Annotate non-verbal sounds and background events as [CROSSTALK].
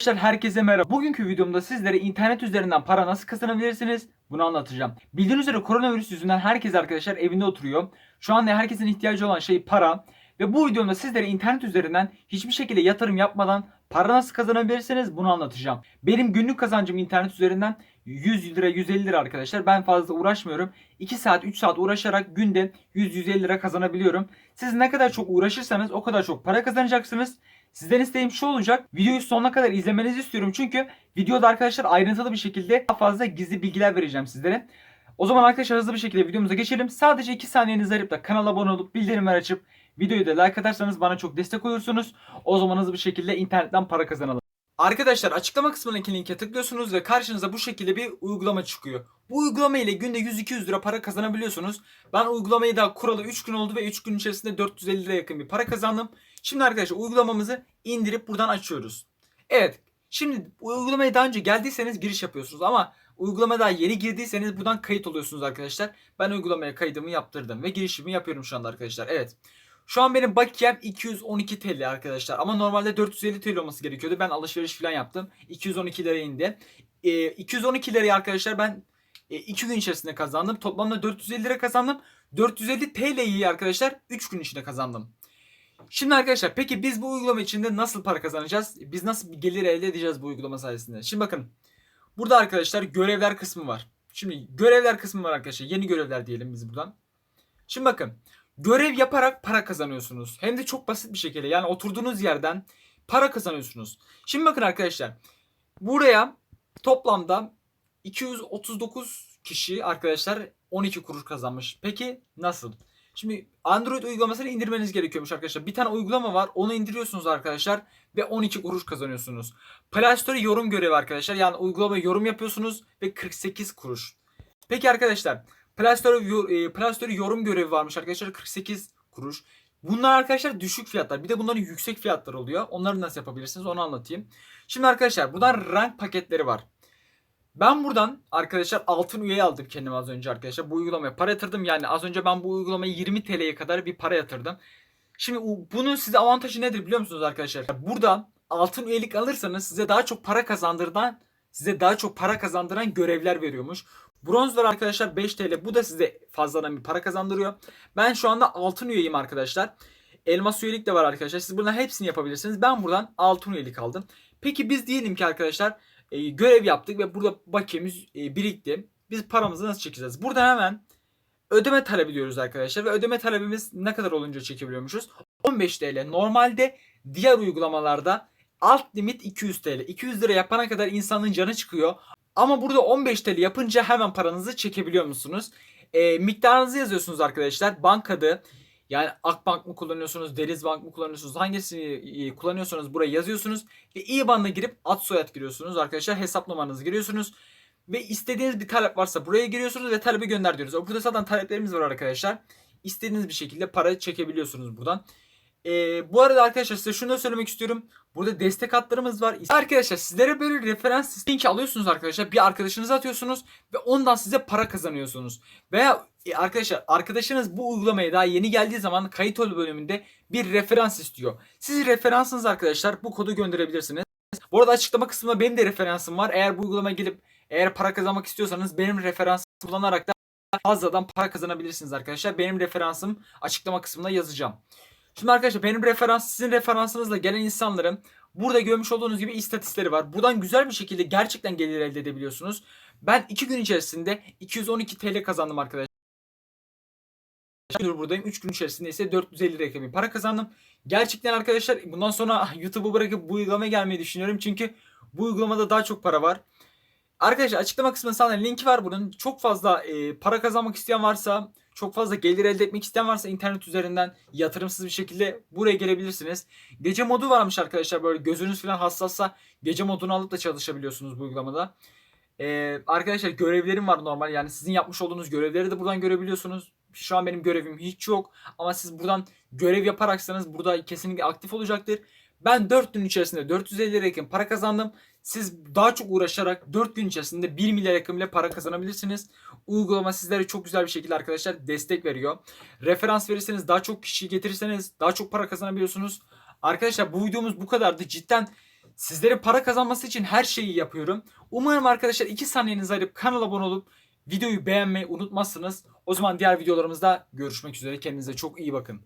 Arkadaşlar herkese merhaba. Bugünkü videomda sizlere internet üzerinden para nasıl kazanabilirsiniz bunu anlatacağım. Bildiğiniz üzere koronavirüs yüzünden herkes arkadaşlar evinde oturuyor. Şu anda herkesin ihtiyacı olan şey para. Ve bu videomda sizlere internet üzerinden hiçbir şekilde yatırım yapmadan para nasıl kazanabilirsiniz bunu anlatacağım. Benim günlük kazancım internet üzerinden 100 lira 150 lira arkadaşlar. Ben fazla uğraşmıyorum. 2 saat 3 saat uğraşarak günde 100-150 lira kazanabiliyorum. Siz ne kadar çok uğraşırsanız o kadar çok para kazanacaksınız. Sizden isteğim şu olacak. Videoyu sonuna kadar izlemenizi istiyorum. Çünkü videoda arkadaşlar ayrıntılı bir şekilde daha fazla gizli bilgiler vereceğim sizlere. O zaman arkadaşlar hızlı bir şekilde videomuza geçelim. Sadece 2 saniyenizi ayırıp da kanala abone olup bildirimleri açıp videoyu da like atarsanız bana çok destek olursunuz. O zaman hızlı bir şekilde internetten para kazanalım. Arkadaşlar açıklama kısmındaki linke tıklıyorsunuz ve karşınıza bu şekilde bir uygulama çıkıyor. Bu uygulama ile günde 100-200 lira para kazanabiliyorsunuz. Ben uygulamayı daha kuralı 3 gün oldu ve 3 gün içerisinde 450 lira yakın bir para kazandım. Şimdi arkadaşlar uygulamamızı indirip buradan açıyoruz. Evet şimdi uygulamaya daha önce geldiyseniz giriş yapıyorsunuz ama uygulamaya daha yeni girdiyseniz buradan kayıt oluyorsunuz arkadaşlar. Ben uygulamaya kaydımı yaptırdım ve girişimi yapıyorum şu anda arkadaşlar. Evet. Şu an benim bakiyem 212 TL arkadaşlar. Ama normalde 450 TL olması gerekiyordu. Ben alışveriş falan yaptım. 212 liraya indi. Ee, 212 lirayı arkadaşlar ben 2 gün içerisinde kazandım. Toplamda 450 lira kazandım. 450 TL'yi arkadaşlar 3 gün içinde kazandım. Şimdi arkadaşlar peki biz bu uygulama içinde nasıl para kazanacağız? Biz nasıl bir gelir elde edeceğiz bu uygulama sayesinde? Şimdi bakın. Burada arkadaşlar görevler kısmı var. Şimdi görevler kısmı var arkadaşlar. Yeni görevler diyelim biz buradan. Şimdi bakın. Görev yaparak para kazanıyorsunuz. Hem de çok basit bir şekilde. Yani oturduğunuz yerden para kazanıyorsunuz. Şimdi bakın arkadaşlar. Buraya toplamda 239 kişi arkadaşlar 12 kuruş kazanmış. Peki nasıl? Şimdi Android uygulamasını indirmeniz gerekiyormuş arkadaşlar. Bir tane uygulama var. Onu indiriyorsunuz arkadaşlar ve 12 kuruş kazanıyorsunuz. Play Store yorum görevi arkadaşlar. Yani uygulamaya yorum yapıyorsunuz ve 48 kuruş. Peki arkadaşlar Play Store, e, Play Store yorum görevi varmış arkadaşlar 48 kuruş. Bunlar arkadaşlar düşük fiyatlar. Bir de bunların yüksek fiyatları oluyor. Onları nasıl yapabilirsiniz onu anlatayım. Şimdi arkadaşlar buradan rank paketleri var. Ben buradan arkadaşlar altın üyeyi aldım kendime az önce arkadaşlar. Bu uygulamaya para yatırdım. Yani az önce ben bu uygulamaya 20 TL'ye kadar bir para yatırdım. Şimdi bunun size avantajı nedir biliyor musunuz arkadaşlar? Burada altın üyelik alırsanız size daha çok para kazandırdan size daha çok para kazandıran görevler veriyormuş. Bronzlar arkadaşlar 5 TL. Bu da size fazladan bir para kazandırıyor. Ben şu anda altın üyeyim arkadaşlar. Elmas üyelik de var arkadaşlar. Siz buradan hepsini yapabilirsiniz. Ben buradan altın üyelik aldım. Peki biz diyelim ki arkadaşlar e, görev yaptık ve burada bakiyemiz e, birikti. Biz paramızı nasıl çekeceğiz? Burada hemen ödeme talebi diyoruz arkadaşlar ve ödeme talebimiz ne kadar olunca çekebiliyormuşuz? 15 TL. Normalde diğer uygulamalarda alt limit 200 TL. 200 lira yapana kadar insanın canı çıkıyor. Ama burada 15 TL yapınca hemen paranızı çekebiliyor musunuz? E, miktarınızı yazıyorsunuz arkadaşlar. Bank adı yani Akbank mı kullanıyorsunuz, Denizbank mı kullanıyorsunuz, hangisini kullanıyorsanız buraya yazıyorsunuz. Ve IBAN'ına girip ad soyad giriyorsunuz arkadaşlar. Hesap numaranızı giriyorsunuz. Ve istediğiniz bir talep varsa buraya giriyorsunuz ve talebi gönder diyoruz. Burada zaten taleplerimiz var arkadaşlar. İstediğiniz bir şekilde para çekebiliyorsunuz buradan. Ee, bu arada arkadaşlar size şunu da söylemek istiyorum. Burada destek hatlarımız var. Arkadaşlar sizlere böyle referans linki alıyorsunuz arkadaşlar. Bir arkadaşınıza atıyorsunuz ve ondan size para kazanıyorsunuz. Veya e, arkadaşlar arkadaşınız bu uygulamaya daha yeni geldiği zaman kayıt ol bölümünde bir referans istiyor. Siz referansınız arkadaşlar bu kodu gönderebilirsiniz. Bu arada açıklama kısmında benim de referansım var. Eğer bu uygulamaya gelip eğer para kazanmak istiyorsanız benim referansımı kullanarak da fazladan para kazanabilirsiniz arkadaşlar. Benim referansım açıklama kısmında yazacağım. Şimdi arkadaşlar benim referans sizin referansınızla gelen insanların burada görmüş olduğunuz gibi istatistikleri var. Buradan güzel bir şekilde gerçekten gelir elde edebiliyorsunuz. Ben 2 gün içerisinde 212 TL kazandım arkadaşlar. Buradayım. 3 gün içerisinde ise 450 lira bir para kazandım. Gerçekten arkadaşlar bundan sonra [LAUGHS] YouTube'u bırakıp bu uygulamaya gelmeyi düşünüyorum. Çünkü bu uygulamada daha çok para var. Arkadaşlar açıklama kısmında sana linki var bunun. Çok fazla e, para kazanmak isteyen varsa, çok fazla gelir elde etmek isteyen varsa internet üzerinden yatırımsız bir şekilde buraya gelebilirsiniz. Gece modu varmış arkadaşlar böyle gözünüz falan hassassa gece modunu alıp da çalışabiliyorsunuz bu uygulamada. Ee, arkadaşlar görevlerim var normal yani sizin yapmış olduğunuz görevleri de buradan görebiliyorsunuz. Şu an benim görevim hiç yok ama siz buradan görev yaparaksanız burada kesinlikle aktif olacaktır. Ben 4 gün içerisinde 450 lira yakın para kazandım. Siz daha çok uğraşarak 4 gün içerisinde 1 milyar yakın bile para kazanabilirsiniz. Uygulama sizlere çok güzel bir şekilde arkadaşlar destek veriyor. Referans verirseniz daha çok kişi getirirseniz daha çok para kazanabiliyorsunuz. Arkadaşlar bu videomuz bu kadardı. Cidden Sizlere para kazanması için her şeyi yapıyorum. Umarım arkadaşlar 2 saniyenizi ayırıp kanala abone olup videoyu beğenmeyi unutmazsınız. O zaman diğer videolarımızda görüşmek üzere. Kendinize çok iyi bakın.